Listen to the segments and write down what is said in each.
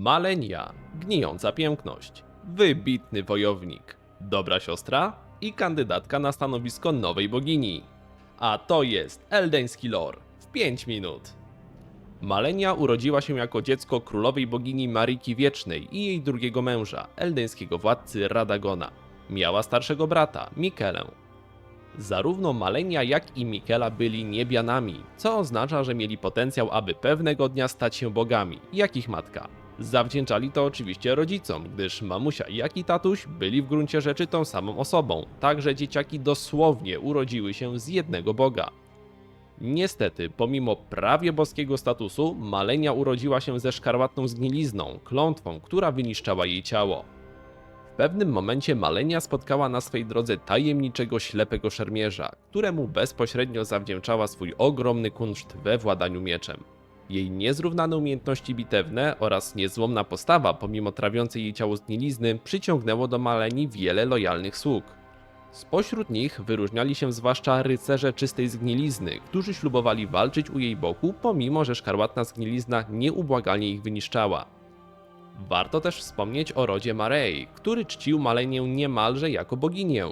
Malenia, gnijąca piękność, wybitny wojownik, dobra siostra i kandydatka na stanowisko nowej bogini. A to jest eldeński lore w 5 minut. Malenia urodziła się jako dziecko królowej bogini Mariki Wiecznej i jej drugiego męża, eldeńskiego władcy Radagona. Miała starszego brata, Mikelę. Zarówno Malenia, jak i Mikela byli niebianami, co oznacza, że mieli potencjał, aby pewnego dnia stać się bogami, jak ich matka. Zawdzięczali to oczywiście rodzicom, gdyż mamusia jak i tatuś byli w gruncie rzeczy tą samą osobą, także dzieciaki dosłownie urodziły się z jednego boga. Niestety, pomimo prawie boskiego statusu, Malenia urodziła się ze szkarłatną zgnilizną, klątwą, która wyniszczała jej ciało. W pewnym momencie Malenia spotkała na swej drodze tajemniczego ślepego szermierza, któremu bezpośrednio zawdzięczała swój ogromny kunszt we władaniu mieczem. Jej niezrównane umiejętności bitewne oraz niezłomna postawa, pomimo trawiącej jej ciało zgnilizny, przyciągnęło do Maleni wiele lojalnych sług. Spośród nich wyróżniali się zwłaszcza rycerze czystej zgnilizny, którzy ślubowali walczyć u jej boku, pomimo że szkarłatna zgnilizna nieubłagalnie ich wyniszczała. Warto też wspomnieć o rodzie Marei, który czcił Malenię niemalże jako boginię.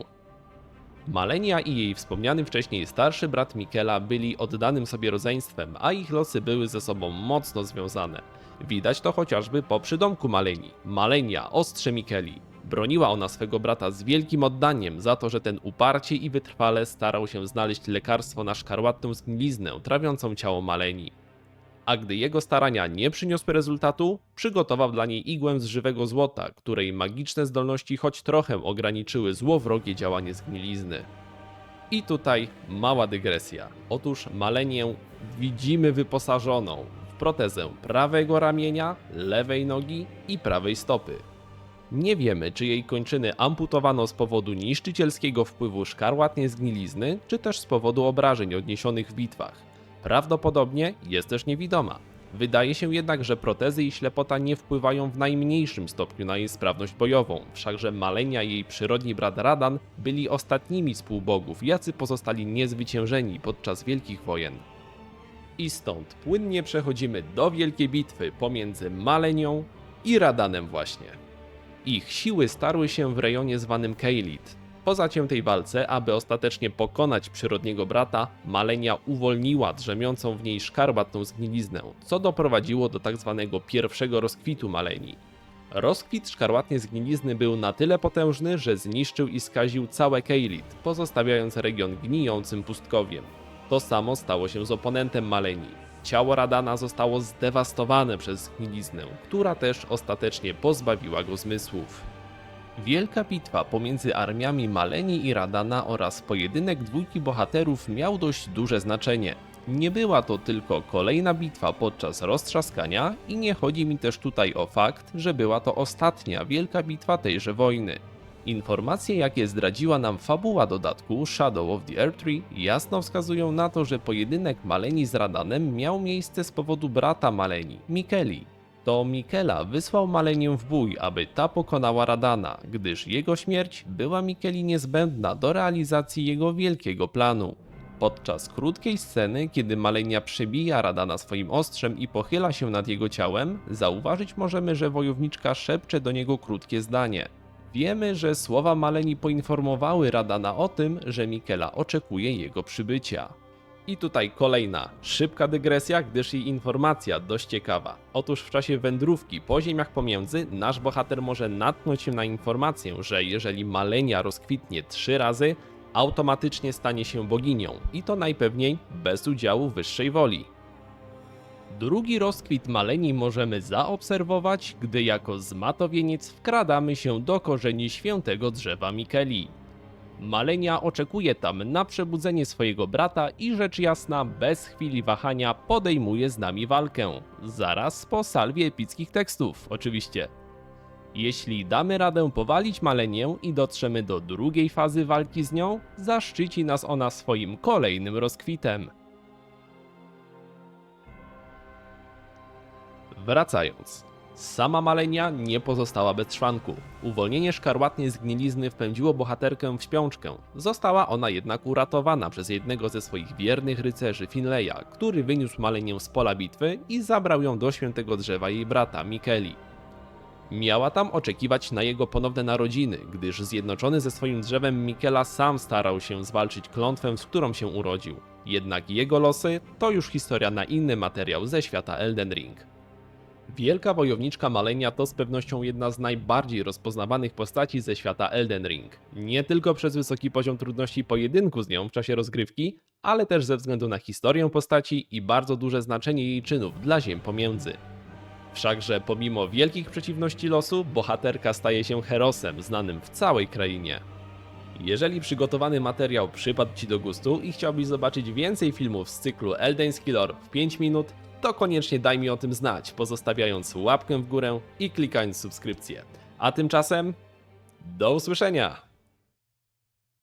Malenia i jej wspomniany wcześniej starszy brat Mikela byli oddanym sobie rodzeństwem, a ich losy były ze sobą mocno związane. Widać to chociażby po przydomku Maleni. Malenia, ostrze Mikeli. Broniła ona swego brata z wielkim oddaniem za to, że ten uparcie i wytrwale starał się znaleźć lekarstwo na szkarłatną zgniliznę trawiącą ciało Maleni. A gdy jego starania nie przyniosły rezultatu, przygotował dla niej igłę z żywego złota, której magiczne zdolności choć trochę ograniczyły złowrogie działanie zgnilizny. I tutaj mała dygresja. Otóż Malenię widzimy wyposażoną w protezę prawego ramienia, lewej nogi i prawej stopy. Nie wiemy, czy jej kończyny amputowano z powodu niszczycielskiego wpływu szkarłatnej zgnilizny, czy też z powodu obrażeń odniesionych w bitwach. Prawdopodobnie jest też niewidoma. Wydaje się jednak, że protezy i ślepota nie wpływają w najmniejszym stopniu na jej sprawność bojową, wszakże Malenia i jej przyrodni brat Radan byli ostatnimi z półbogów, jacy pozostali niezwyciężeni podczas wielkich wojen. I stąd płynnie przechodzimy do wielkiej bitwy pomiędzy Malenią i Radanem właśnie. Ich siły starły się w rejonie zwanym Keilit. Po zaciętej walce, aby ostatecznie pokonać przyrodniego brata, Malenia uwolniła drzemiącą w niej szkarłatną zgniliznę, co doprowadziło do tak zwanego pierwszego rozkwitu Maleni. Rozkwit szkarłatnej zgnilizny był na tyle potężny, że zniszczył i skaził całe Keilit, pozostawiając region gnijącym pustkowiem. To samo stało się z oponentem Maleni. Ciało Radana zostało zdewastowane przez zgniliznę, która też ostatecznie pozbawiła go zmysłów. Wielka bitwa pomiędzy armiami Maleni i Radana oraz pojedynek dwójki bohaterów miał dość duże znaczenie. Nie była to tylko kolejna bitwa podczas roztrzaskania i nie chodzi mi też tutaj o fakt, że była to ostatnia wielka bitwa tejże wojny. Informacje, jakie zdradziła nam fabuła dodatku Shadow of the Earth Tree, jasno wskazują na to, że pojedynek Maleni z Radanem miał miejsce z powodu brata Maleni, Mikeli. To Mikela wysłał Malenię w bój, aby ta pokonała Radana, gdyż jego śmierć była Mikeli niezbędna do realizacji jego wielkiego planu. Podczas krótkiej sceny, kiedy Malenia przebija Radana swoim ostrzem i pochyla się nad jego ciałem, zauważyć możemy, że wojowniczka szepcze do niego krótkie zdanie. Wiemy, że słowa Maleni poinformowały Radana o tym, że Mikela oczekuje jego przybycia. I tutaj kolejna szybka dygresja, gdyż jej informacja dość ciekawa. Otóż w czasie wędrówki po ziemiach pomiędzy nasz bohater może natknąć się na informację, że jeżeli Malenia rozkwitnie trzy razy, automatycznie stanie się boginią i to najpewniej bez udziału wyższej woli. Drugi rozkwit Maleni możemy zaobserwować, gdy jako zmatowieniec wkradamy się do korzeni świętego drzewa Mikeli. Malenia oczekuje tam na przebudzenie swojego brata i rzecz jasna, bez chwili wahania podejmuje z nami walkę. Zaraz po salwie epickich tekstów, oczywiście. Jeśli damy radę powalić Malenię i dotrzemy do drugiej fazy walki z nią, zaszczyci nas ona swoim kolejnym rozkwitem. Wracając. Sama Malenia nie pozostała bez szwanku. Uwolnienie szkarłatnej zgnilizny wpędziło bohaterkę w śpiączkę. Została ona jednak uratowana przez jednego ze swoich wiernych rycerzy Finleya, który wyniósł Malenię z pola bitwy i zabrał ją do świętego drzewa jej brata Mikeli. Miała tam oczekiwać na jego ponowne narodziny, gdyż zjednoczony ze swoim drzewem Mikela sam starał się zwalczyć klątwę, z którą się urodził. Jednak jego losy to już historia na inny materiał ze świata Elden Ring. Wielka wojowniczka Malenia to z pewnością jedna z najbardziej rozpoznawanych postaci ze świata Elden Ring. Nie tylko przez wysoki poziom trudności pojedynku z nią w czasie rozgrywki, ale też ze względu na historię postaci i bardzo duże znaczenie jej czynów dla ziem pomiędzy. Wszakże pomimo wielkich przeciwności losu, bohaterka staje się herosem znanym w całej krainie. Jeżeli przygotowany materiał przypadł Ci do gustu i chciałbyś zobaczyć więcej filmów z cyklu Eldeński Lore w 5 minut, to koniecznie daj mi o tym znać, pozostawiając łapkę w górę i klikając subskrypcję. A tymczasem do usłyszenia!